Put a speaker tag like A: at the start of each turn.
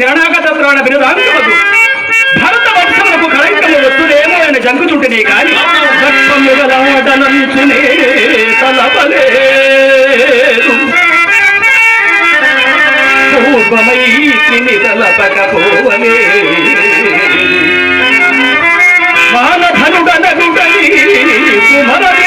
A: శరణాగత ప్రాణ బిరుదాంతవద్దు భరత వంశములకు కళంకము వస్తుందేమో అని జంకుచుంటినే కాని రక్తముగలాడనంచునే తలపలేదు పూర్వమై తిని తలపకపోవలే. మానధనుడనగుడని కుమరని